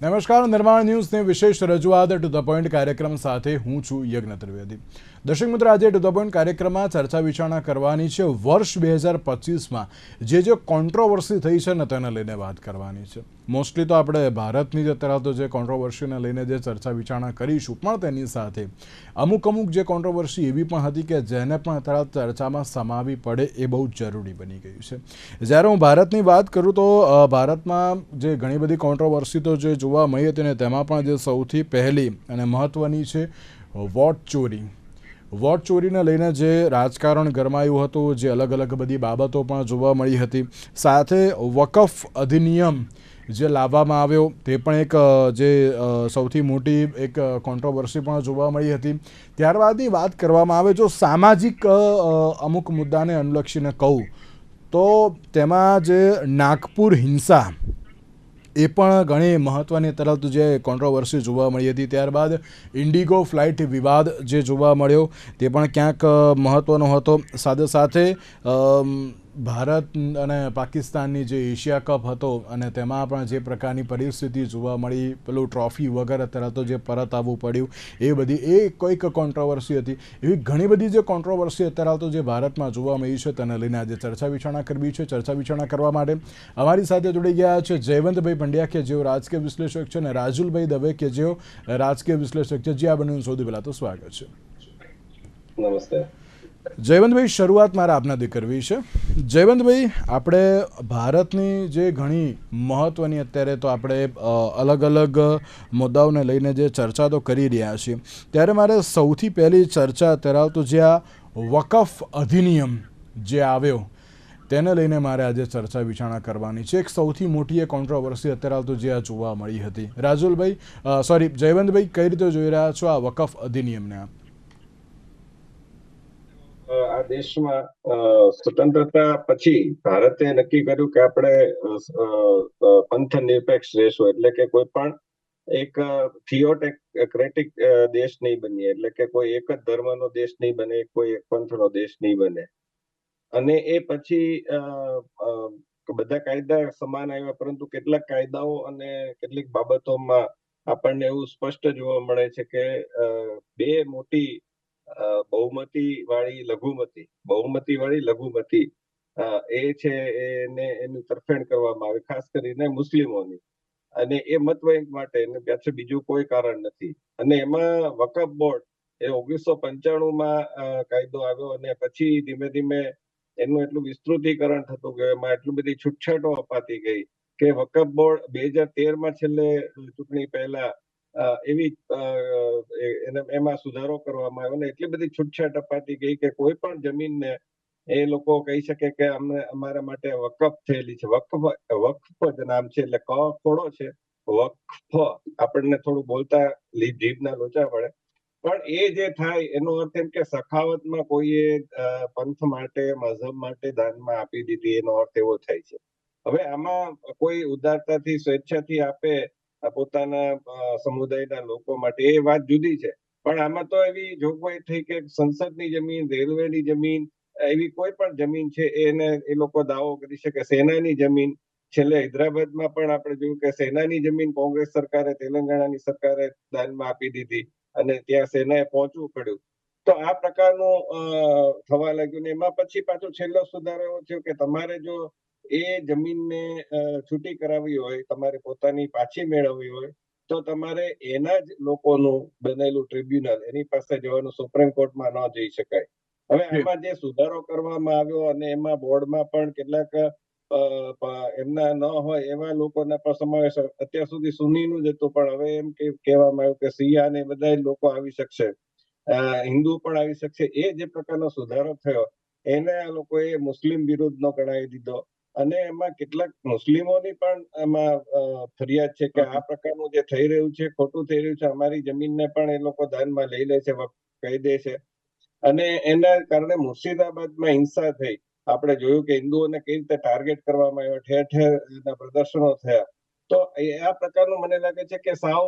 નમસ્કાર નિર્માણ ન્યૂઝની વિશેષ રજૂઆત ટુ ધ પોઈન્ટ કાર્યક્રમ સાથે હું છું યજ્ઞ ત્રિવેદી. દર્શક મિત્રો, આજે ટુ કાર્યક્રમમાં ચર્ચા વિચારણા કરવાની છે. વર્ષ બે હજાર પચીસમાં જે જે કોન્ટ્રોવર્સી થઈ છે ને તેને લઈને વાત કરવાની છે. મોસ્ટલી તો આપણે ભારતની જ અત્યારે તો જે કોન્ટ્રોવર્સીને લઈને જે ચર્ચા વિચારણા કરીશું, પણ તેની સાથે અમુક અમુક જે કોન્ટ્રોવર્સી એવી પણ હતી કે જેને પણ અત્યારે ચર્ચામાં સમાવી પડે એ બહુ જરૂરી બની ગયું છે. જ્યારે હું ભારતની વાત કરું તો ભારતમાં જે ઘણી બધી કોન્ટ્રોવર્સી તો જે જોવા મળી હતી ને તેમાં પણ જે સૌથી પહેલી અને મહત્ત્વની છે, વોટ ચોરી. વોટ ચોરીને લઈને જે રાજકારણ ગરમાયું હતું, જે અલગ અલગ બધી બાબતો પણ જોવા મળી હતી, સાથે વકફ અધિનિયમ જે લાવવામાં આવ્યો, તે પણ એક જે સૌથી મોટી એક કોન્ટ્રોવર્સી પણ જોવા મળી હતી. ત્યારબાદની વાત કરવામાં આવે, જો સામાજિક અમુક મુદ્દાને અનુલક્ષીને કહું, તો તેમાં જે નાગપુર હિંસા એ પણ ઘણી મહત્ત્વની તરફ જે કોન્ટ્રોવર્સી જોવા મળી હતી, ત્યારબાદ ઇન્ડિગો ફ્લાઇટ વિવાદ જે જોવા મળ્યો, તે પણ ક્યાંક મહત્ત્વનો હતો. સાથે સાથે ભારત અને પાકિસ્તાનની જે એશિયા કપ હતો અને તેમાં પણ જે પ્રકારની પરિસ્થિતિ જોવા મળી, પેલું ટ્રોફી વગર અત્યારે તો જે પરત આવવું પડ્યું, એ બધી, એ કોઈક કોન્ટ્રોવર્સી હતી. એવી ઘણી બધી જે કોન્ટ્રોવર્સી અત્યારે તો જે ભારતમાં જોવા મળી છે, તેને લઈને આજે ચર્ચા વિચારણા કરવી છે. ચર્ચા વિચારણા કરવા માટે અમારી સાથે જોડી ગયા છે જયવંતભાઈ પંડ્યા, કે જેઓ રાજકીય વિશ્લેષક છે, અને રાજુલભાઈ દવે, કે જેઓ રાજકીય વિશ્લેષક છે. જે આ બંનેનું સૌથી પહેલાં તો સ્વાગત છે. નમસ્તે. જયવંતભાઈ, શરૂઆત મારે આપનાથી કરવી છે. જયવંતભાઈ, આપણે ભારતની જે ઘણી મહત્ત્વની અત્યારે તો આપણે અલગ અલગ મુદ્દાઓને લઈને જે ચર્ચા તો કરી રહ્યા છીએ. ત્યારે મારે સૌથી પહેલી ચર્ચા ધરાવતું જે આ વકફ અધિનિયમ જે આવ્યો, તેને લઈને મારે આજે ચર્ચા વિચારણા કરવાની છે. એક સૌથી મોટી એ કોન્ટ્રોવર્સી અત્યારે તો જે આ જોવા મળી હતી. રાજુલભાઈ સોરી જયવંતભાઈ, કઈ રીતે જોઈ રહ્યા છો આ વકફ અધિનિયમને આપ? આ દેશમાં સ્વતંત્રતા પછી ભારતે નક્કી કર્યું કે આપણે પંથ નિરપેક્ષ રહેશું એટલે કે કોઈ પણ એક થિયોટેક્રેટિક દેશ નહીં બનીએ, એટલે કે કોઈ એક જ ધર્મનો દેશ નહીં બને, કોઈ એક પંથનો દેશ નહીં બને. અને એ પછી બધા કાયદા સમાન આવ્યા, પરંતુ કેટલાક કાયદાઓ અને કેટલીક બાબતોમાં આપણને એવું સ્પષ્ટ જોવા મળે છે કે બે મોટી બહુમતી વાળી લઘુમતી, બહુમતી વાળી લઘુમતી એ છે એને એની તરફેણ કરવામાં આવે, ખાસ કરીને મુસ્લિમોની. અને એ મત બેંક માટે એને પાછળ બીજું કોઈ કારણ નથી. અને એમાં વકફ બોર્ડ એ ઓગણીસો પંચાણું માં કાયદો આવ્યો અને પછી ધીમે ધીમે એનું એટલું વિસ્તૃતીકરણ થતું ગયું, એમાં એટલી બધી છૂટછાટો અપાતી ગઈ કે વકફ બોર્ડ બે હજાર તેરમાં છેલ્લે ચૂંટણી પહેલા એવી એમાં સુધારો કરવામાં આવ્યો અને એટલી બધી છૂટછાટ અપાતી ગઈ કે કોઈ પણ જમીનને એ લોકો કહી શકે કે અમને, અમારા માટે વકફ થયેલી છે. વકફ વકફ જ નામ છે એટલે ક ખોડો છે. વકફ આપણને થોડું બોલતા જીભના લોચા પડે. પણ એ જે થાય એનો અર્થ એમ કે સખાવતમાં કોઈએ પંથ માટે, મઝહબ માટે દાનમાં આપી દીધી એનો અર્થ એવો થાય છે. હવે આમાં કોઈ ઉદારતાથી, સ્વેચ્છાથી આપે પોતાના સમુદાયના લોકો માટે એ વાત જુદી છે. પણ આમાં તો એવી જોગવાઈ થઈ કે સંસદની જમીન, રેલવેની જમીન, એવી કોઈ પણ જમીન છે, એને એ લોકો દાવો કરી શકે. સેનાની જમીન, છેલ્લે હૈદરાબાદમાં પણ આપણે જોયું કે સેનાની જમીન કોંગ્રેસ સરકારે, તેલંગાણાની સરકારે દાનમાં આપી દીધી અને ત્યાં સેનાએ પહોંચવું પડ્યું. તો આ પ્રકારનું થવા લાગ્યું ને એમાં પછી પાછો છેલ્લો સુધારો એવો થયો કે તમારે જો એ જમીનને છૂટી કરાવી હોય તમારે પોતાની પાછી મેળવવી હોય તો તમારે એના જ લોકોનું બનેલું ટ્રિબ્યુનલ એની પાસે જવાનું સુપ્રીમ કોર્ટમાં ન જઈ શકાય. હવે આમાં જે સુધારો કરવામાં આવ્યો અને એમાં બોર્ડમાં પણ કેટલાક એમના ન હોય એવા લોકોના પણ સમાવેશ અત્યાર સુધી સુનીનું જ હતું પણ હવે એમ કે- કહેવામાં આવ્યું કે સિયા ને બધા લોકો આવી શકશે. હિન્દુ પણ આવી શકશે. એ જે પ્રકારનો સુધારો થયો એને આ લોકોએ મુસ્લિમ વિરુદ્ધનો ગણાવી દીધો. અને એમાં કેટલાક મુસ્લિમોની પણ આમાં ફરિયાદ છે કે આ પ્રકારનું જે થઈ રહ્યું છે, ખોટું થઈ રહ્યું છે, અમારી જમીનને પણ એ લોકો દાનમાં લઈ લે છે કહી દે છે. અને એના કારણે મુર્શિદાબાદમાં હિંસા થઈ. આપણે જોયું કે હિન્દુઓને કઈ રીતે ટાર્ગેટ કરવામાં આવ્યા, ઠેર ઠેર પ્રદર્શનો થયા. તો આ પ્રકારનું મને લાગે છે કે સાવ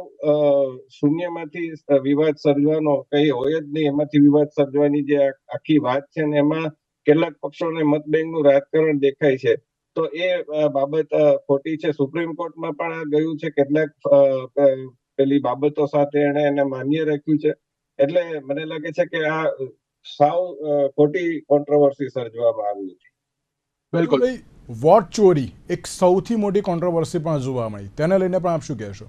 શૂન્યમાંથી વિવાદ સર્જવાનો કઈ હોય જ નહીં. એમાંથી વિવાદ સર્જવાની જે આખી વાત છે ને એમાં કેટલાક પક્ષોને મતબેંકનું રાજકારણ દેખાય છે. તો એ બાબત ખોટી છે. સુપ્રીમ કોર્ટમાં પણ ગયું છે. કેટલાક પેલી બાબતો સાથે એને એને માન્ય રાખ્યું છે. એટલે મને લાગે છે કે આ સાવ ખોટી કોન્ટ્રોવર્સી સર્જવામાં આવી છે બિલકુલ. વોટ ચોરી એક સૌથી મોટી કોન્ટ્રોવર્સી પણ જોવા મળી. તેને લઈને પણ આપ શું કહેશો?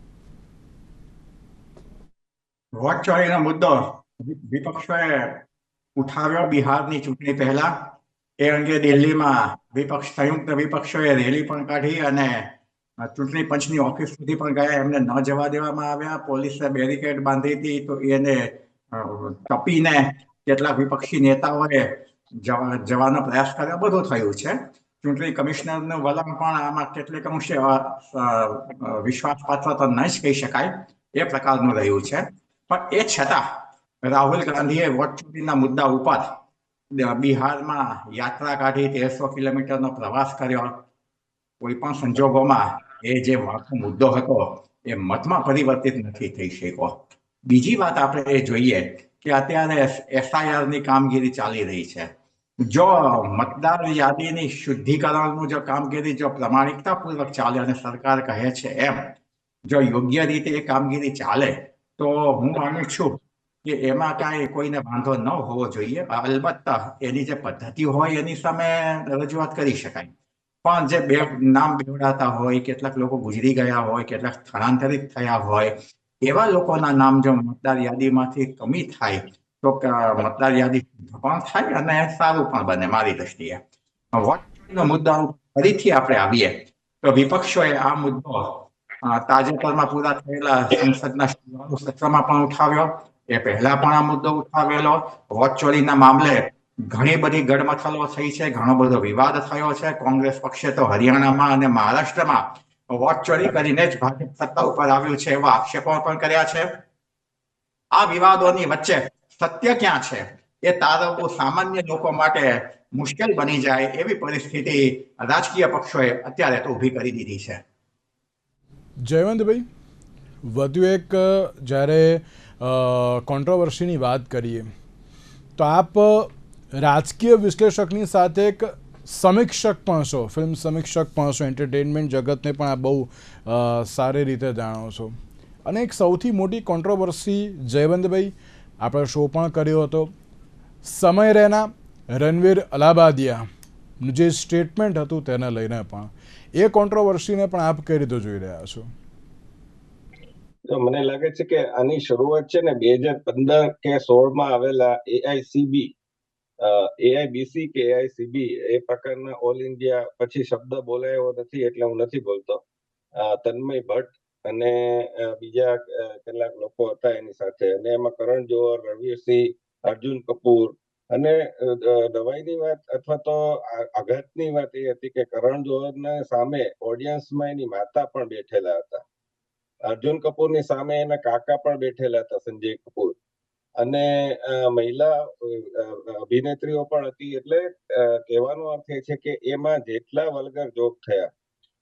વોટ ચોરીનો મુદ્દો વિ- વિપક્ષોએ ઉઠાવ્યો બિહારની ચૂંટણી પહેલા. એ અંગે દિલ્હીમાં વિપક્ષ, સંયુક્ત વિપક્ષોએ રેલી પણ કાઢી અને ચૂંટણી પંચની ઓફિસ સુધી પણ ગયા. એમને ન જવા દેવામાં આવ્યા. પોલીસે બેરિકેડ બાંધી હતી તો એને તપીને કેટલાક વિપક્ષી નેતાઓએ જવાનો પ્રયાસ કર્યો. બધું થયું છે. ચૂંટણી કમિશનરનું વલણ પણ આમાં કેટલીક અંશે વિશ્વાસપાત્ર તો ન જ કહી શકાય. એ પ્રકારનું રહ્યું છે. પણ એ છતાં રાહુલ ગાંધીએ વોટ ચોરીના મુદ્દા ઉપર બિહારમાં યાત્રા કાઢી તેરસો કિલોમીટરનો પ્રવાસ કર્યો. કોઈ પણ સંજોગોમાં એ જે મુદ્દો હતો, એ મતમાં પરિવર્તિત નથી થઈ શક્યો. બીજી વાત આપણે એ જોઈએ કે અત્યારે એફઆઈઆરની કામગીરી ચાલી રહી છે. જો મતદાર યાદીની શુદ્ધિકરણનું જો કામગીરી જો પ્રમાણિકતાપૂર્વક ચાલે અને સરકાર કહે છે એમ, જો યોગ્ય રીતે એ કામગીરી ચાલે, તો હું માનું છું કે એમાં કાંઈ કોઈને વાંધો ન હોવો જોઈએ. અલબત્ત એની જે પદ્ધતિ હોય એની સામે રજૂઆત કરી શકાય. પણ જે બે નામ બેવડાતા હોય, કેટલાક લોકો ગુજરી ગયા હોય, કેટલાક સ્થળાંતરિત થયા હોય, એવા લોકોના નામ જો મતદાર યાદીમાંથી કમી થાય, તો મતદાર યાદી પણ થાય અને સારું પણ બને મારી દ્રષ્ટિએ. વોટનો મુદ્દા ફરીથી આપણે આવીએ. તો વિપક્ષોએ આ મુદ્દો તાજેતરમાં પૂરા થયેલા સંસદના સત્રમાં પણ ઉઠાવ્યો. એ પહેલા પણ આ મુદ્દો ઉઠાવેલો. વોચ ચોરીના મામલે ઘણી બધી ગડમથલો થઈ છે, ઘણો બધો વિવાદ થયો છે. કોંગ્રેસ પક્ષે તો હરિયાણામાં અને મહારાષ્ટ્રમાં વોટ ચોરી કરીને જ ભાજપ સત્તા ઉપર આવ્યું છે એવા આક્ષેપો પણ કર્યા છે. આ વિવાદોની વચ્ચે સત્ય ક્યાં છે? એ તારવવું સામાન્ય લોકો માટે મુશ્કેલ બની જાય એવી પરિસ્થિતિ રાજકીય પક્ષોએ અત્યારે તો ઊભી કરી દીધી છે. જયવંતભાઈ? વધુ એક જ્યારે કોન્ટ્રોવર્સીની વાત કરીએ, તો આપ રાજકીય વિશ્લેષકની સાથે એક સમીક્ષક પણ છો ફિલ્મ સમીક્ષક પણ છો એન્ટરટેનમેન્ટ જગતને પણ આ બહુ સારી રીતે જાણો છો. અને એક સૌથી મોટી કોન્ટ્રોવર્સી જયવંતભાઈ, આપણે શો પણ કર્યો હતો. સમય રહેના રણવીર અલાબાદિયાનું જે સ્ટેટમેન્ટ હતું તેને લઈને પણ. એ કોન્ટ્રોવર્સીને પણ આપ કઈ રીતે જોઈ રહ્યા છો? મને લાગે છે કે આની શરૂઆત છે ને બે હજાર પંદર કે સોળમાં આવેલા એઆઈસીબી એઆઈબીસી કે એઆઈસીબી એ પ્રકારના ઓલ ઇન્ડિયા પછી શબ્દ બોલાયો નથી એટલે હું નથી બોલતો. તન્મય ભટ્ટ અને બીજા કેટલાક લોકો હતા એની સાથે. અને એમાં કરણ જોહર રણવીરસિંહ અર્જુન કપૂર અને અ, વાત અથવા તો આઘાતની વાત એ હતી કે કરણ જોહરના સામે ઓડિયન્સમાં એની માતા પણ બેઠેલા હતા. અર્જુન કપૂરની સામે એના કાકા પણ બેઠેલા હતા, સંજય કપૂર. અને મહિલા અભિનેત્રીઓ પણ હતી એટલે કહેવાનો અર્થ એ છે કે એમાં જેટલા વલગર જોક થયા,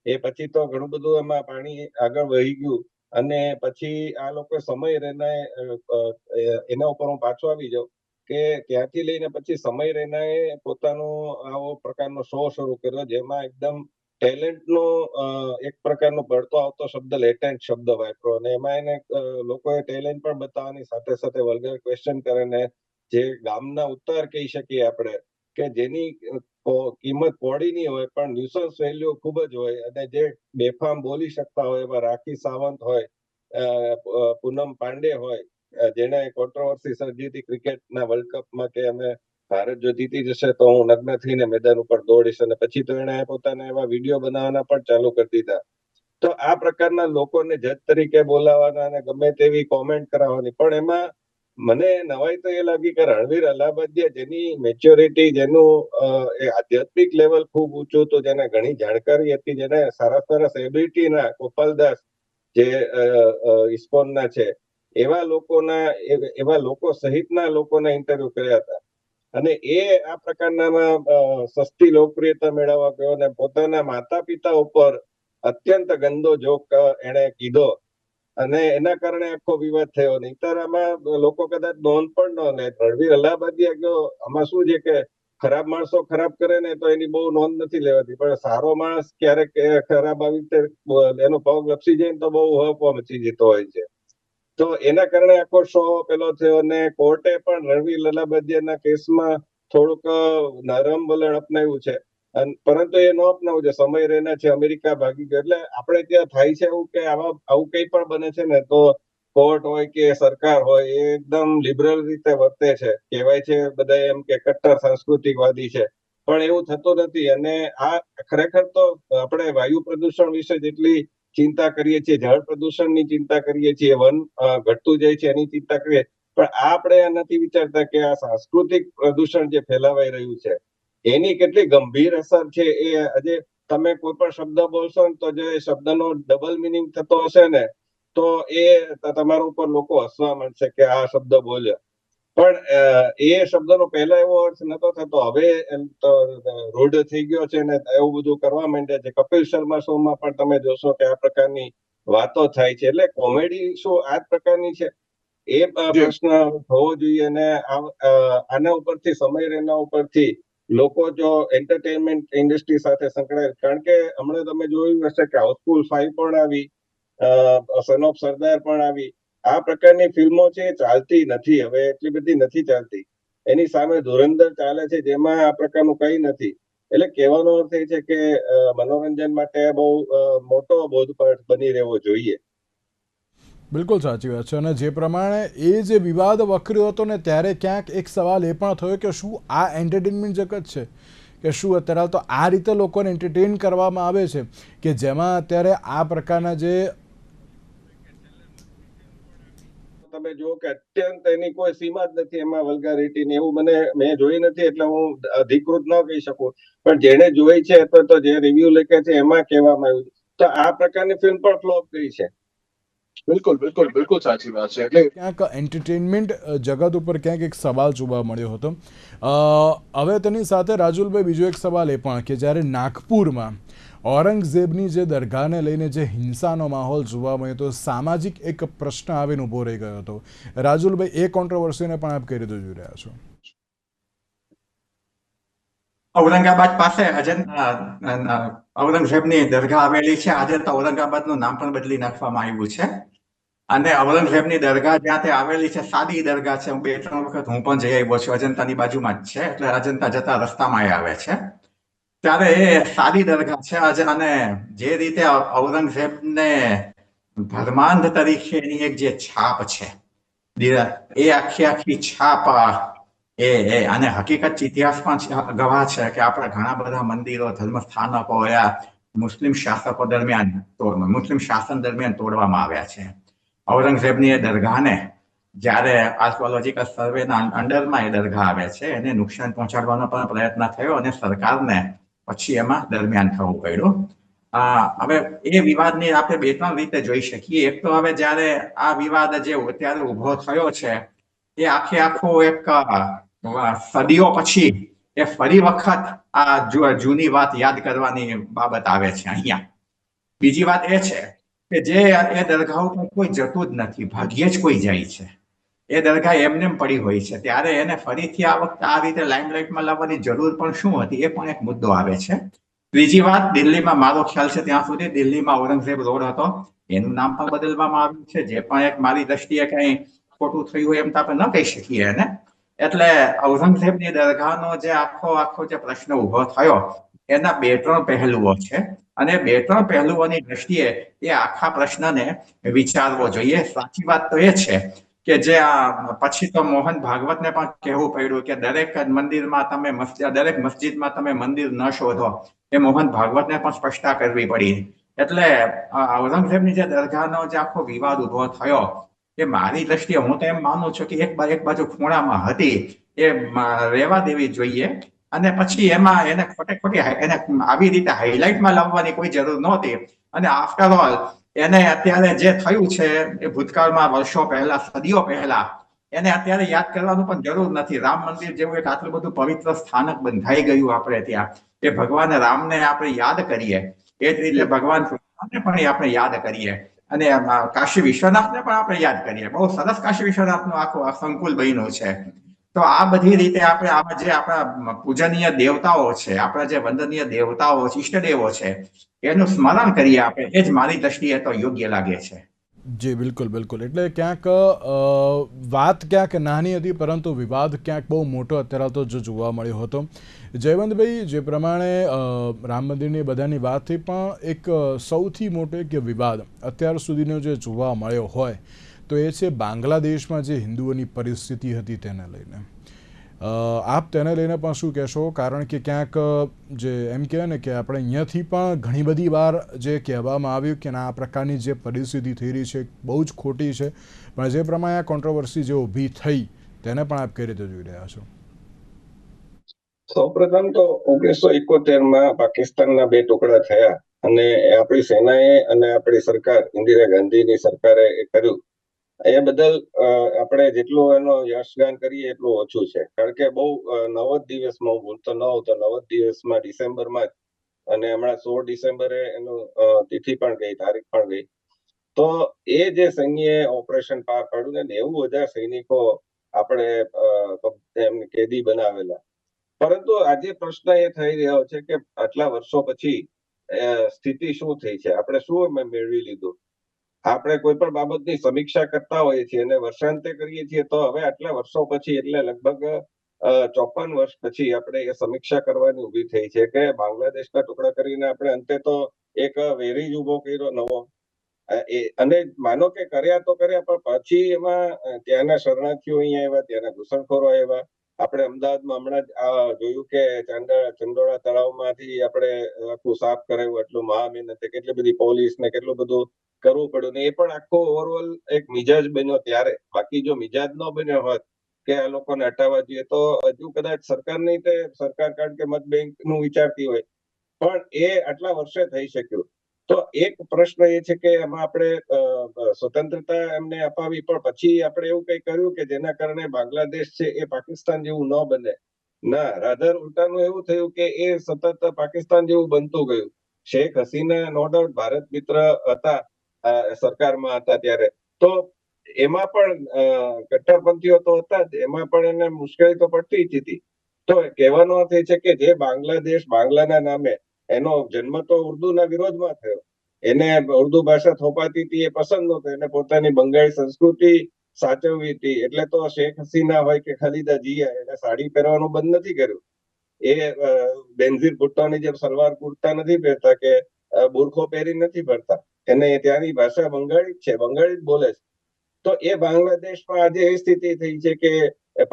એ પછી તો ઘણું બધું એમાં પાણી આગળ વહી ગયું અને પછી આ લોકો સમય રેના એના ઉપર હું પાછો આવી જાઉં કે ત્યાંથી લઈને પછી સમય રેનાએ પોતાનો આવો પ્રકારનો શો શરૂ કર્યો, જેમાં એકદમ ટેલેન્ટનો એક પ્રકારનો પડતો આવતો શબ્દ લેટેન્ટ શબ્દ વાપરો અને એમાં એને લોકોએ ટેલેન્ટ પણ બતાવવાની સાથે સાથે વલ્ગર ક્વેશ્ચન કરે ને જે ગામના ઉત્તાર કહી શકીએ આપણે કે જેની કિંમત પોડી નહીં હોય પણ ન્યુસન્સ વેલ્યુ ખૂબ જ હોય અને જે બેફામ બોલી શકતા હોય એમાં રાખી સાવંત હોય પૂનમ પાંડે હોય જેને કોન્ટ્રોવર્સી સર્જી હતી ક્રિકેટના વર્લ્ડ કપમાં કે અમે ભારત જો જીતી જશે તો હું નગ્ન થઈને મેદાન ઉપર દોડીશ અને પછી તો એણે પોતાના એવા વીડિયો બનાવવાના પણ ચાલુ કરી દીધા. તો આ પ્રકારના લોકોને જજ તરીકે બોલાવવાના અને ગમે તેવી કોમેન્ટ કરાવવાની. પણ એમાં મને નવાઈ તો એ લાગી કે રણવીર અલાહાબાદિયા જેની મેચ્યોરિટી જેનું એ આધ્યાત્મિક લેવલ ખૂબ ઊંચું હતું, જેને ઘણી જાણકારી હતી, જેને સારા સારા સેલિબ્રિટીના ગોપાલદાસ જે ઇસ્કોનના છે, એવા લોકોના એવા લોકો સહિતના લોકોના ઇન્ટરવ્યુ કર્યા હતા. અને એ આ પ્રકારનામાં સસ્તી લોકપ્રિયતા મેળવવા ગયો અને પોતાના માતા પિતા ઉપર અત્યંત ગંદો જોક એને કીધો. અને એના કારણે આખો વિવાદ થયો. નહીતર આમાં લોકો કદાચ નોંધ પણ ન લે. રણવીર અલ્હાબાદી ગયો. આમાં શું છે કે ખરાબ માણસો ખરાબ કરે ને તો એની બહુ નોંધ નથી લેવાતી. પણ સારો માણસ ક્યારેક ખરાબ આવી રીતે એનો પગ લપસી જાય ને તો બહુ હફવા મચી જતો હોય છે. તો એના કારણે આખો શો પેલો થયો અને કોર્ટે પણ રણવીર લલાબદિયાના કેસમાં થોડુંક નરમ વલણ અપનાવ્યું છે. પરંતુ એ ન અપનાવવું છે. સમય રહેના છે. અમેરિકા ભાગી ગયો. એટલે આપણે ત્યાં થાય છે એવું કે આવા, આવું કંઈ પણ બને છે ને, તો કોર્ટ હોય કે સરકાર હોય, એ એકદમ લિબરલ રીતે વર્તે છે. કહેવાય છે બધા એમ કે કટ્ટર સાંસ્કૃતિકવાદી છે. પણ એવું થતું નથી. અને આ ખરેખર તો આપણે વાયુ પ્રદૂષણ વિશે જેટલી ચિંતા કરીએ છીએ, જળ પ્રદૂષણની ચિંતા કરીએ છીએ, વન ઘટતું જાય છે એની ચિંતા કરીએ. પણ આપણે નથી વિચારતા કે આ સાંસ્કૃતિક પ્રદૂષણ જે ફેલાવાઈ રહ્યું છે, એની કેટલી ગંભીર અસર છે એ આજે તમે કોઈ પણ શબ્દ બોલશો ને તો જે શબ્દનો ડબલ મિનિંગ થતો હશે ને, તો એ તમારા ઉપર લોકો હસવા માંડશે કે આ શબ્દ બોલ્યો. પણ એ શબ્દનો પહેલા એવો અર્થ નતો થતો. હવે એમ તો રૂઢ થઈ ગયો છે ને એવું બધું કરવા માંડ્યા છે. કપિલ શર્મા શો માં પણ તમે જોશો કે આ પ્રકારની વાતો થાય છે. એટલે કોમેડી શો આ જ પ્રકારની છે? એ પ્રશ્ન થવો જોઈએ અને આના ઉપરથી સમય રેના ઉપરથી લોકો જો એન્ટરટેનમેન્ટ ઇન્ડસ્ટ્રી સાથે સંકળાયેલ. કારણ કે હમણાં તમે જોયું હશે કે હાઉસફુલ ફાઈવ પણ આવી સન ઓફ સરદાર પણ આવી. આ પ્રકારની ફિલ્મો છે ચાલતી નથી, હવે એટલી બધી નથી ચાલતી. એની સામે ધુરંધર ચાલે છે, જેમાં આ પ્રકારનું કંઈ નથી. એટલે કહેવાનો અર્થ એ છે કે મનોરંજન માટે બહુ મોટો બોધપાઠ બની રહેવો જોઈએ. બિલકુલ સાચી વાત છે. અને જે પ્રમાણે એ જે વિવાદ વકર્યો હતો ને, ત્યારે ક્યાંક એક સવાલ એ પણ થયો કે શું આ એન્ટરટેનમેન્ટ જગત છે? કે શું અત્યારે તો આ રીતે લોકોને એન્ટરટેન કરવામાં આવે છે? કે જેમાં અત્યારે આ પ્રકારના જે તમે જુઓ કે અત્યંત એની કોઈ સીમા જ નથી એમાં વલ્ગારિટી ને એવું મને મેં જોઈ નથી એટલે હું અધિકૃત ન કહી શકું. પણ જેને જોઈ છે અથવા તો જે રિવ્યુ લખે છે એમાં કહેવામાં આવ્યું તો આ પ્રકારની ફિલ્મ પણ ફ્લોપ ગઈ છે. બિલકુલ બિલકુલ બિલકુલ સાચી વાત છે. એટલે ક્યાંક એન્ટરટેનમેન્ટ જગત ઉપર ક્યાંક એક સવાલ જોવા મળ્યો હતો. અ, હવે તેની સાથે રાજુલભાઈ બીજો એક સવાલ એ પણ કે જ્યારે નાગપુરમાં ઔરંગઝેબની જે દરગાહને લઈને જે હિંસાનો માહોલ જોવા મળ્યો તો સામાજિક એક પ્રશ્ન આવીને ઊભો રહી ગયો હતો. રાજુલભાઈ, એ કોન્ટ્રોવર્સીને પણ આપ કઈ રીતે જોઈ રહ્યા છો? ઔરંગાબાદ પાસે ઔરંગઝેબની દરગાહ આવેલી છે. આજે તો ઔરંગાબાદનું નામ પણ બદલી નાખવામાં આવ્યું છે. અને ઔરંગઝેબની દરગાહ જ્યાં તે આવેલી છે, સાદી દરગાહ છે. હું બે, ત્રણ વખત હું પણ જઈ આવ્યો છું. અજંતાની બાજુમાં જ છે. એટલે અજંતા જતા રસ્તામાં આવે છે. ત્યારે એ સારી દરગાહ છે આજે અને જે રીતે ઔરંગઝેબને ધર્માંધ તરીકેની એક જે છાપ છે એ આખી આખી છાપ એ એ, અને હકીકત ઇતિહાસમાં ગવાહ છે કે આપણા ઘણા બધા મંદિરો ધર્મ સ્થાનકો એ મુસ્લિમ શાસકો દરમિયાન મુસ્લિમ શાસન દરમિયાન તોડવામાં આવ્યા છે. ઔરંગઝેબની એ દરગાહને જ્યારે આર્કોલોજીકલ સર્વેના અંડરમાં એ દરગાહ આવે છે, એને નુકસાન પહોંચાડવાનો પણ પ્રયત્ન થયો અને સરકારને પછી એમાં દરમિયાન થવું પડ્યું. હવે એ વિવાદને આપણે બે ત્રણ રીતે જોઈ શકીએ. એક તો હવે જ્યારે આ વિવાદ જે અત્યારે ઊભો થયો છે, એ આખે આખો એક સદીઓ પછી એ ફરી વખત આ જૂની વાત યાદ કરવાની બાબત આવે છે અહીંયા. બીજી વાત એ છે કે જે એ દરગાહ ઉપર કોઈ જતું જ નથી, ભાગ્યે જ કોઈ જાય છે. એ દરગાહ એમને એમ પડી હોય છે. ત્યારે એને ફરીથી આ વખતે આ રીતે લાઇમલાઇટમાં લાવવાની જરૂર પણ શું હતી એ પણ એક મુદ્દો આવે છે. ત્રીજી વાત, દિલ્હીમાં મારો ખ્યાલ છે ત્યાં સુધી દિલ્હીમાં ઔરંગઝેબ રોડ હતો. એનું નામ પણ બદલવામાં આવ્યું છે. જે પણ એક મારી દ્રષ્ટિએ કઈ ખોટું થયું હોય એમ તો આપણે ન કહી શકીએ એને. એટલે ઔરંગઝેબની દરગાહનો જે આખો આખો જે પ્રશ્ન ઊભો થયો, એના બે, ત્રણ પહેલુઓ છે. અને બે, ત્રણ પહેલુઓની દ્રષ્ટિએ એ આખા પ્રશ્નને વિચારવો જોઈએ. સાચી વાત તો એ છે કે જે આ પછી તો મોહન ભાગવતને પણ કહેવું પડ્યું કે દરેક મંદિરમાં તમે દરેક મસ્જિદમાં તમે મંદિર ન શોધો. એ મોહન ભાગવતને પણ સ્પષ્ટતા કરવી પડી. એટલે ઔરંગઝેબની જે દરગાહનો જે આખો વિવાદ ઊભો થયો, એ મારી દ્રષ્ટિએ હું તો એમ માનું છું કે એક એક બાજુ ખૂણામાં હતી, એ રહેવા દેવી જોઈએ. અને પછી એમાં એને ખોટે ખોટી એને આવી રીતે હાઇલાઇટમાં લાવવાની કોઈ જરૂર નહોતી. અને આફ્ટર ઓલ એને અત્યારે જે થયું છે એ ભૂતકાળમાં વર્ષો પહેલા, સદીઓ પહેલા, એને અત્યારે યાદ કરવાનું પણ જરૂર નથી. રામ મંદિર જેવું એક આટલું બધું પવિત્ર સ્થાનક બંધાઈ ગયું આપણે ત્યાં. એ ભગવાન રામને આપણે યાદ કરીએ. એ જ રીતે ભગવાન પણ આપણે યાદ કરીએ. અને કાશી વિશ્વનાથને પણ આપણે યાદ કરીએ. બહુ સરસ કાશી વિશ્વનાથનું આખું સંકુલ બન્યું છે. તો આ બધી રીતે આપણે આમાં જે આપણા પૂજનીય દેવતાઓ છે, આપણા જે વંદનીય દેવતાઓ છે ઈષ્ટદેવો છે, એનું સ્મરણ કરીએ આપણે, એ જ મારી દ્રષ્ટિએ તો યોગ્ય લાગે છે. જી, બિલકુલ બિલકુલ. એટલે ક્યાંક વાત ક્યાંક નાની હતી, પરંતુ વિવાદ ક્યાંક બહુ મોટો અત્યારે તો જો જોવા મળ્યો હતો. જયવંતભાઈ, જે પ્રમાણે રામ મંદિરની બધાની વાતથી પણ એક સૌથી મોટો એક વિવાદ અત્યાર સુધીનો જે જોવા મળ્યો હોય તો એ છે, બાંગ્લાદેશમાં જે હિન્દુઓની પરિસ્થિતિ હતી તેને લઈને. આપ તેને લઈને પણ શું કહેશો? કારણ કે ક્યાંક જે એમ કહેવાય ને કે આપણે અહીંયાથી પણ ઘણી બધી વાર જે કહેવામાં આવ્યું કે ના, આ પ્રકારની જે પરિસ્થિતિ થઈ રહી છે, બહુ જ ખોટી છે. પણ જે પ્રમાણે આ કોન્ટ્રોવર્સી જે ઊભી થઈ, તેને પણ આપ કઈ રીતે જોઈ રહ્યા છો? સૌપ્રથમ તો ઓગણીસો એકોતેરમાં પાકિસ્તાનના બે ટુકડા થયા અને આપણી સેનાએ અને આપણી સરકાર, ઇન્દિરા ગાંધીની સરકારે કર્યું. એ બદલ આપણે જેટલું એનો યશગાન કરીએ એટલું ઓછું છે. કારણ કે બહુ નવ જ દિવસમાં હું ભૂલતો ન હોઉં તો નવ જ દિવસમાં ડિસેમ્બરમાં જ અને હમણાં સોળ ડિસેમ્બરે એનું તિથિ પણ ગઈ, તારીખ પણ ગઈ. તો એ જે સૈન્યએ ઓપરેશન પાર પાડ્યું ને, નેવું હજાર સૈનિકો આપણે એમને કેદી બનાવેલા. પરંતુ આજે પ્રશ્ન એ થઈ રહ્યો છે કે આટલા વર્ષો પછી સ્થિતિ શું થઈ છે? આપણે શું મેળવી લીધું? આપણે કોઈ પણ બાબતની સમીક્ષા કરતા હોઈએ છીએ અને વર્ષાંતે કરીએ છીએ, તો હવે આટલા વર્ષો પછી, એટલે લગભગ ચોપન વર્ષ પછી આપણે એ સમીક્ષા કરવાની ઊભી થઈ છે કે બાંગ્લાદેશના ટુકડા કરીને આપણે અંતે તો એક વેરી જ ઊભો કર્યો, નવો. અને માનો કે કર્યા તો કર્યા, પણ પછી એમાં ત્યાંના શરણાર્થીઓ અહીંયા આવ્યા, ત્યાંના ઘૂસણખોરો આવ્યા આપણે અમદાવાદમાં હમણાં જ જોયું કે ચંડોળા તળાવમાંથી આપણે આખું સાફ કરાવ્યું એટલું મહા મહેનતે કેટલી બધી પોલીસ ને કેટલું બધું કરવું પડ્યું ને એ પણ આખો ઓવરઓલ એક મિજાજ બન્યો ત્યારે. બાકી જો મિજાજ ન બન્યો હોત કે આ લોકોને હટાવવા જોઈએ, તો હજુ કદાચ સરકાર નહીં તે સરકાર કારણ કે મત બેંકનું વિચારતી હોય. પણ એ આટલા વર્ષે થઈ શક્યું. તો એક પ્રશ્ન એ છે કે એમાં આપણે સ્વતંત્રતા એમને અપાવી, પણ પછી આપણે એવું કઈ કર્યું કે જેના કારણે બાંગ્લાદેશ છે એ પાકિસ્તાન જેવું ન બને? ના, રાધર ઉલટાનું એવું થયું કે એ સતત પાકિસ્તાન જેવું બનતું ગયું. શેખ હસીના નો ડાઉટ ભારત મિત્ર હતા સરકારમાં હતા ત્યારે. તો એમાં પણ કટ્ટરપંથીઓ તો હતા જ, એમાં પણ એને મુશ્કેલી તો પડતી જ હતી. તો કહેવાનો અર્થ એ છે કે જે બાંગ્લાદેશ બાંગ્લાના નામે એનો જન્મ તો ઉર્દુના વિરોધમાં થયો. એને ઉર્દુ ભાષા થોપાતી હતી, એ પસંદ નહોતો. એને પોતાની બંગાળી સંસ્કૃતિ સાચવવી હતી. એટલે તો શેખ હસીના હોય કે ખાલિદા જીયા, એને સાડી પહેરવાનું બંધ નથી કર્યું. એ બેનઝીર ભુટ્ટોની જેમ સલવાર કુર્તા નથી પહેરતા કે બુરખો પહેરી નથી ભરતા. એને ત્યાંની ભાષા બંગાળી છે, બંગાળી જ બોલે છે. તો એ બાંગ્લાદેશમાં આજે એ સ્થિતિ થઈ છે કે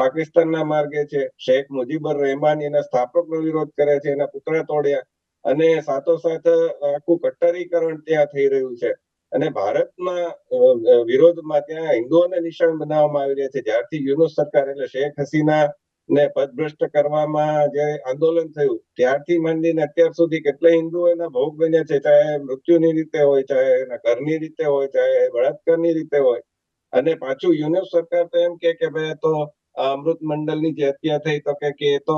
પાકિસ્તાનના માર્ગે છે. શેખ મુજીબુર રહેમાન એના સ્થાપકનો વિરોધ કરે છે, એના પુતળા તોડ્યા. અને સાથોસાથ આખું કટ્ટરીકરણ ત્યાં થઈ રહ્યું છે. અને અ, વિરોધમાં ત્યાં હિન્દુઓને નિશાન બનાવવામાં આવી રહ્યા છે. જ્યારથી યુનુસ સરકાર એટલે શેખ હસીના ને પદભ્રષ્ટ કરવામાં જે આંદોલન થયું ત્યારથી માંડીને અત્યાર સુધી કેટલા હિન્દુઓ એના ભોગ બન્યા છે. ચાહે મૃત્યુની રીતે હોય ચાહે એના ઘરની રીતે હોય ચાહે બળાત્કારની રીતે હોય. અને પાછું યુનુસ સરકાર તો એમ કે ભાઈ તો અમૃત મંડળની જે હત્યા થઈ તો કે એ તો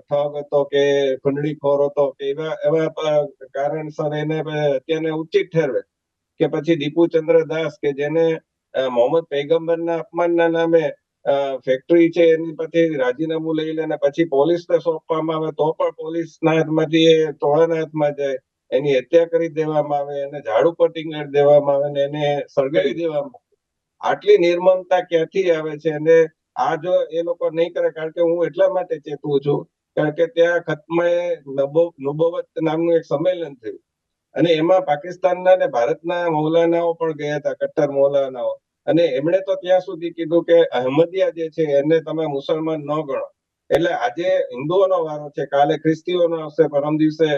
ઠગ હતો કે ખંડણીખોર હતો કે એવા એવા કારણસર એને હત્યાને ઉચિત ઠેરવે કે પછી દીપુચંદ્ર દાસ કે જેને મોહમ્મદ પૈગંબરના અપમાનના નામે ફેક્ટરી છે એની પછી રાજીનામું લઈ લે પછી પોલીસને સોંપવામાં આવે તો પણ પોલીસના હાથમાંથી એ ટોળાના હાથમાં જાય, એની હત્યા કરી દેવામાં આવે, એને ઝાડ ઉપર દેવામાં આવે ને એને સળગાવી દેવામાં આવે. આટલી નિર્મમતા ક્યાંથી આવે છે? અને આ જો એ લોકો નહીં કરે, કારણ કે હું એટલા માટે ચેતવું છું, કારણ કે ત્યાં ખતમે નબોવત નામનું એક સંમેલન થયું. અને એમાં પાકિસ્તાનના અને ભારતના મૌલાનાઓ પણ ગયા હતા, કટ્ટર મૌલાનાઓ. અને એમણે તો ત્યાં સુધી કીધું કે અહમદિયા જે છે, એને તમે મુસલમાન ન ગણો. એટલે આજે હિન્દુઓનો વારો છે, કાલે ખ્રિસ્તીઓનો આવશે, પરમ દિવસે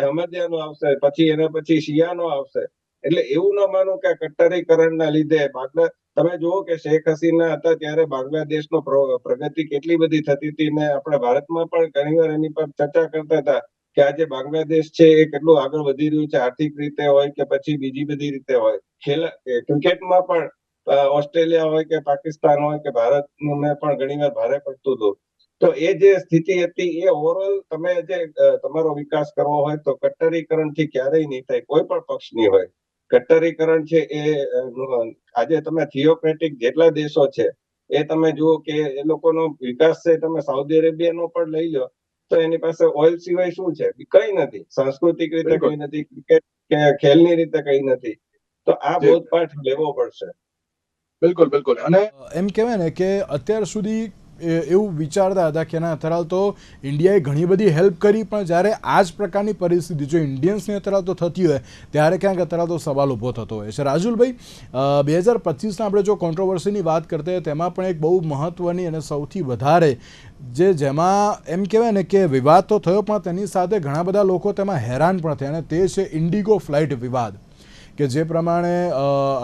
અહમદિયાનો આવશે, પછી એના પછી શિયાનો આવશે. એટલે એવું ન માનું કે કટ્ટરીકરણના લીધે બાંગ્લા તમે જુઓ કે શેખ હસીના હતા ત્યારે બાંગ્લાદેશનો પ્ર- પ્રગતિ કેટલી બધી થતી હતી ને આપણે ભારતમાં પણ ઘણીવાર એની પર ચર્ચા કરતા હતા કે આજે બાંગ્લાદેશ છે એ કેટલું આગળ વધી રહ્યું છે, આર્થિક રીતે હોય કે પછી બીજી બધી રીતે હોય. ખેલ ક્રિકેટમાં પણ ઓસ્ટ્રેલિયા હોય કે પાકિસ્તાન હોય કે ભારત પણ ઘણીવાર ભારે પડતું હતું. તો એ જે સ્થિતિ હતી એ ઓવરઓલ તમે જે તમારો વિકાસ કરવો હોય તો કટ્ટરીકરણથી ક્યારેય નહીં થાય, કોઈ પણ પક્ષની હોય. કટ્ટરીકરણ છે એ આજે તમે થિયોક્રેટિક જેટલા દેશો છે એ તમે જુઓ કે એ લોકોનો વિકાસ છે તમે સાઉદી અરેબિયાનો પણ લઈ લો તો એની પાસે ઓઇલ સિવાય શું છે? કઈ નથી. સાંસ્કૃતિક રીતે કઈ નથી ક્રિકેટ કે ખેલની રીતે કઈ નથી. તો આ. બોધપાઠ લેવો પડશે. બિલકુલ બિલકુલ. અને એમ કહેવાય ને કે અત્યાર સુધી એવું વિચારતા હતા કે ના અથરાલ તો ઇન્ડિયાએ ઘણી બધી હેલ્પ કરી, પણ જ્યારે આ જ પ્રકારની પરિસ્થિતિ, જો ઇન્ડિયન્સની અથરાલ તો થતી હોય, ત્યારે ક્યાંક અથરાલ તો સવાલ ઊભો થતો હોય છે. રાજુલભાઈ બે હજાર પચીસના આપણે જો કોન્ટ્રોવર્સીની વાત કરતા તેમાં પણ એક બહુ મહત્ત્વની અને સૌથી વધારે જે જેમાં એમ કહેવાય ને કે વિવાદ તો થયો, પણ તેની સાથે ઘણા બધા લોકો તેમાં હેરાન પણ થયા. અને તે છે ઇન્ડિગો ફ્લાઇટ વિવાદ. કે જે પ્રમાણે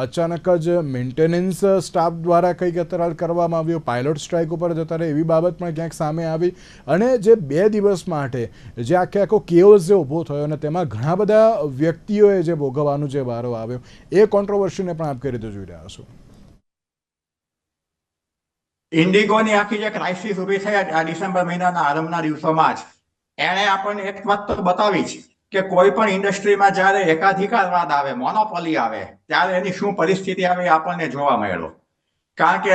અચાનક જ મેન્ટેનન્સ સ્ટાફ દ્વારા કંઈક અત્યારે કરવામાં આવ્યો પાયલોટ સ્ટ્રાઇક ઉપર જતા રહે એવી બાબત પણ ક્યાંક સામે આવી. અને જે બે દિવસ માટે જે આખે આખો કેઓસ જે ઊભો થયો અને તેમાં ઘણા બધા વ્યક્તિઓએ જે ભોગવવાનું જે વારો આવ્યો, એ કોન્ટ્રોવર્સીને પણ આપ કઈ રીતે જોઈ રહ્યા છો? ઇન્ડિગોની આખી જે ક્રાઇસિસ ઊભી થઈ આ ડિસેમ્બર મહિનાના આરંભના દિવસોમાં જ, એણે આપણને એક વાત તો બતાવી જ. કે કોઈ પણ ઇન્ડસ્ટ્રીમાં જ્યારે એકાધિકારવાદ આવે, મોનોપોલી આવે, ત્યારે એની શું પરિસ્થિતિ આવે આપણને જોવા મળ્યો. કારણ કે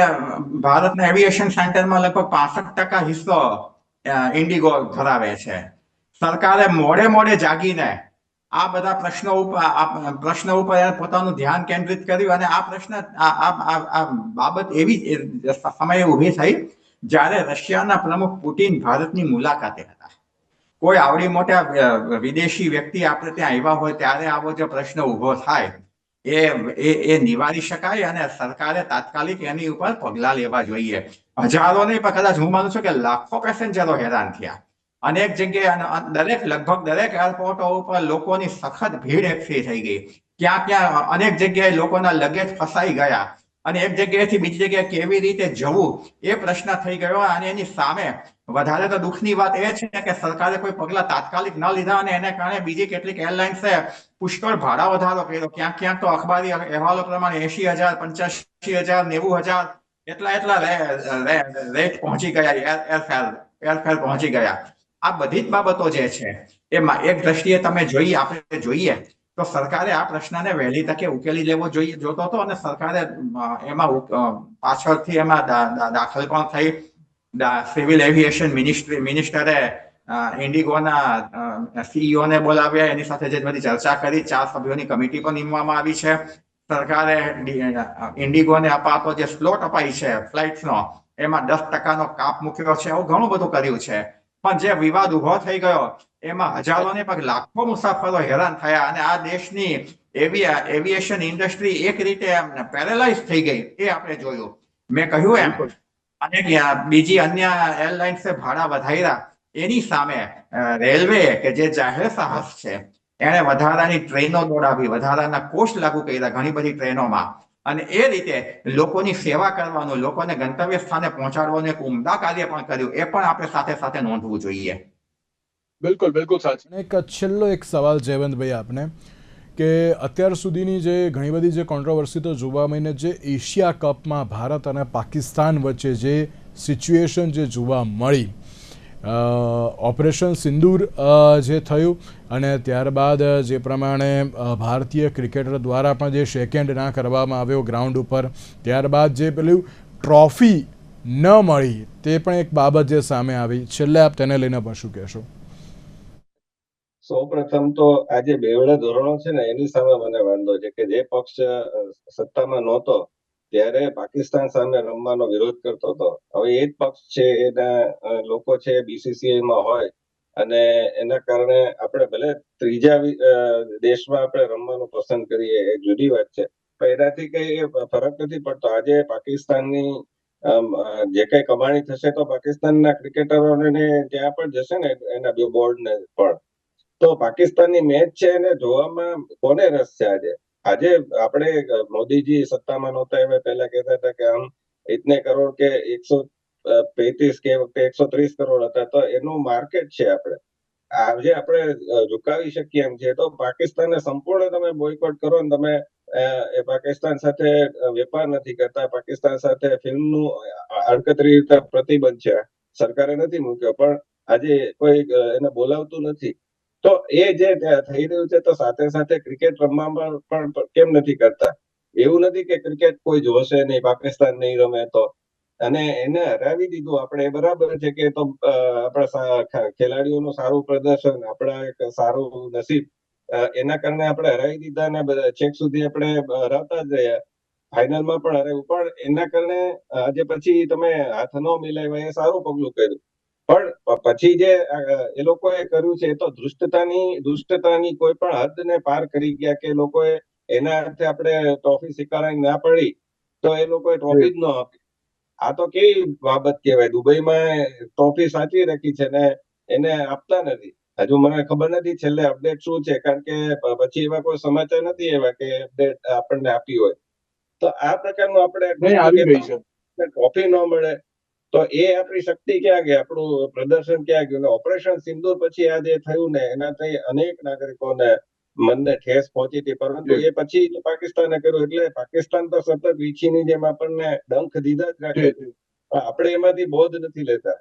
ભારતના એવિએશન સેન્ટરમાં લગભગ પાસઠ ટકા હિસ્સો ઇન્ડિગો ધરાવે છે. સરકારે મોડે મોડે જાગીને આ બધા પ્રશ્નો ઉપર પ્રશ્ન ઉપર પોતાનું ધ્યાન કેન્દ્રિત કર્યું અને આ પ્રશ્ન બાબત એવી સમયે ઊભી થઈ જ્યારે રશિયાના પ્રમુખ પુટિન ભારતની મુલાકાતે હતા. કોઈ આવડી મોટા વિદેશી વ્યક્તિ આપણે ત્યાં આવ્યા હોય ત્યારે આવો જે પ્રશ્ન ઊભો થાય, એ એ નિવારી શકાય અને સરકારે તાત્કાલિક એની ઉપર પગલાં લેવા જોઈએ. હજારો નહીં, પણ કદાચ હું માનું છું કે લાખો પેસેન્જરો હેરાન થયા. અનેક જગ્યાએ દરેક, લગભગ દરેક એરપોર્ટો ઉપર લોકોની સખત ભીડ એકઠી થઈ ગઈ. ક્યાં ક્યાં અનેક જગ્યાએ લોકોના લગેજ ફસાઈ ગયા. અને એક જગ્યાએથી બીજી જગ્યાએ કેવી રીતે જવું એ પ્રશ્ન થઈ ગયો અને એની સામે વધારે તો દુઃખની વાત એ છે કે સરકારે કોઈ પગલા તાત્કાલિક ન લીધા અને એને કારણે બીજી કેટલીક એરલાઇન્સે પુષ્કળ ભાડા વધારો કર્યો. ક્યાંક ક્યાંક તો અખબારી અહેવાલો પ્રમાણે એસી હજાર પંચ્યાસી હજાર, નેવું હજાર, એટલા એટલા રેટ પહોંચી ગયા એર એરફેર એરફેર પહોંચી ગયા. આ બધી જ બાબતો જે છે, એમાં એક દ્રષ્ટિએ તમે જોઈએ આપણે જોઈએ તો સરકારે આ પ્રશ્નને વહેલી તકે ઉકેલી લેવો જોઈએ. જોતો હતો અને સરકારે એમાં પાછળથી એમાં દાખલ પણ થઈ. સિવિલ એવિએશન મિનિસ્ટ્રી, મિનિસ્ટરે ઇન્ડિગોના સીઈઓ ને બોલાવ્યા. એની સાથે જે બધી ચર્ચા કરી. ચાર સભ્યોની કમિટી પણ નીમવામાં આવી છે. સરકારે ઇન્ડિગોને અપાતો જે સ્લોટ અપાઈ છે, ફ્લાઇટ્સનો, એમાં દસ ટકાનો કાપ મૂક્યો છે. એવું ઘણું બધું કર્યું છે. પણ જે વિવાદ ઊભો થઈ ગયો એમાં હજારો ને પણ લાખો મુસાફરો હેરાન થયા અને આ દેશની એવી એવિએશન ઇન્ડસ્ટ્રી એક રીતે પેરેલાઇઝ થઈ ગઈ એ આપણે જોયું. મેં કહ્યું એમ. અને બીજી અન્ય એરલાઇન્સે ભાડા વધાર્યા એની સામે રેલવે કે જે જાહેર સાહસ છે એણે વધારાની ટ્રેનો દોડાવી વધારાના કોષ લાગુ કર્યા ઘણી બધી ટ્રેનોમાં. અને એ રીતે લોકોની સેવા કરવાનું લોકોને ગંતવ્ય સ્થાને પહોંચાડવાનું એક ઉમદા કાર્ય પણ કર્યું. એ પણ આપણે સાથે સાથે નોંધવું જોઈએ. બિલકુલ બિલકુલ સાચું. અને એક છેલ્લો એક સવાલ જયવંતભાઈ આપને કે અત્યાર સુધીની જે ઘણી બધી જે કોન્ટ્રોવર્સી તો જોવા મળીને જે એશિયા કપમાં ભારત અને પાકિસ્તાન વચ્ચે જે સિચ્યુએશન જે જોવા મળી ઓપરેશન સિંદૂર જે થયું અને ત્યારબાદ જે પ્રમાણે ભારતીય ક્રિકેટર દ્વારા પણ જે સેકન્ડ ના કરવામાં આવ્યો ગ્રાઉન્ડ ઉપર, ત્યારબાદ જે પેલું ટ્રોફી ન મળી, તે પણ એક બાબત જે સામે આવી. છેલ્લે આપ તેને લઈને પણ શું કહેશો? સૌ પ્રથમ તો આ જે બેવડા ધોરણો છે ને, એની સામે મને વાંધો છે કે જે પક્ષ સત્તામાં નહોતો ત્યારે પાકિસ્તાન સામે રમવાનો વિરોધ કરતો હતો. હવે એ જ પક્ષ છે, એના લોકો છે બીસીસીઆઈમાં હોય અને એના કારણે આપણે ભલે ત્રીજા દેશમાં આપણે રમવાનું પસંદ કરીએ, એ જુદી વાત છે. પણ એનાથી કઈ ફરક નથી પડતો. આજે પાકિસ્તાનની જે કઈ કમાણી થશે તો પાકિસ્તાનના ક્રિકેટરોને ત્યાં પણ જશે ને એના બોર્ડ ને પણ. તો પાકિસ્તાનની મેચ છે એને જોવામાં કોને રસ છે આજે? આજે આપણે મોદીજી સત્તામાં નહોતા એવા પહેલા કહેતા હતા કે આમ ઇતને કરોડ કે એકસો પેત્રીસ કે વખતે એકસો ત્રીસ કરોડ હતા. તો એનું માર્કેટ છે આપણે. આજે આપણે ઝુકાવી શકીએ એમ છે તો પાકિસ્તાનને સંપૂર્ણ તમે બોયકોટ કરો ને તમે એ પાકિસ્તાન સાથે વેપાર નથી કરતા. પાકિસ્તાન સાથે ફિલ્મનું અડકતરી રીતે પ્રતિબંધ છે. સરકારે નથી મૂક્યો. પણ આજે કોઈ એને બોલાવતું નથી. તો એ જે થઈ રહ્યું છે તો સાથે સાથે ક્રિકેટ રમવામાં પણ કેમ નથી કરતા? એવું નથી કે ક્રિકેટ કોઈ જોશે નહીં, પાકિસ્તાન નહીં રમે તો. અને એને હરાવી દીધું આપણે બરાબર છે કે તો ખેલાડીઓનું સારું પ્રદર્શન, આપણા એક સારું નસીબ એના કારણે આપણે હરાવી દીધા બધા છેક સુધી આપણે હરાવતા જ રહ્યા. ફાઇનલમાં પણ હરાવ્યું. પણ એના કારણે આજે પછી તમે હાથ ન મિલાવ્યા, એ સારું પગલું કર્યું. પણ પછી જે એ લોકોએ કર્યું છે એ તો દુષ્ટતાની દુષ્ટતાની કોઈ પણ હદને પાર કરી ગયા કે લોકોએ એના અર્થે આપણે ટ્રોફી સ્વીકારવાની ના પડી તો એ લોકોએ ટ્રોફી જ ન આપી. આ તો કેવી બાબત કહેવાય? દુબઈમાં ટ્રોફી સાચવી રાખી છે ને એને આપતા નથી. હજુ મને ખબર નથી છેલ્લે અપડેટ શું છે કારણ કે પછી એવા કોઈ સમાચાર નથી એવા કે અપડેટ આપણને આપી હોય. તો આ પ્રકારનું આપણે ટ્રોફી ન મળે. તો એ આપણી શક્તિ ક્યાં ગઈ? આપણું પ્રદર્શન ક્યાં ગયું? ઓપરેશન સિંદૂર પછી આ જે થયું ને એનાથી અનેક નાગરિકોને મનને ઠેસ પહોંચી હતી. પરંતુ એ પછી પાકિસ્તાને કર્યું એટલે પાકિસ્તાન તો સતત વીછીની જેમ આપણને ડંખ દીધા જ રાખે છે. આપણે એમાંથી બોધ નથી લેતા.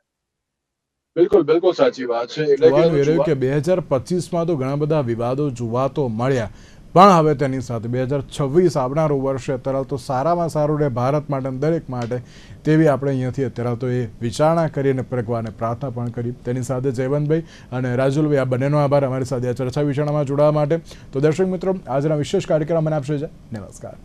બિલકુલ બિલકુલ સાચી વાત છે. એટલે કે કે બે હજાર પચીસમાં તો ઘણા બધા વિવાદો જોવા તો મળ્યા. પણ હવે તેની સાથે બે હજાર છવ્વીસ આવનારું વર્ષ અત્યારે તો સારામાં સારું રહે ભારત માટે દરેક માટે તેવી આપણે અહીંયાથી અત્યારે તો એ વિચારણા કરી અને ભગવાને પ્રાર્થના પણ કરી. તેની સાથે જયવંતભાઈ અને રાજુલભાઈ, આ બંનેનો આભાર અમારી સાથે આ ચર્ચા વિચારણામાં જોડાવા માટે. તો દર્શક મિત્રો, આજના વિશેષ કાર્યક્રમ મને આપશે છે નમસ્કાર.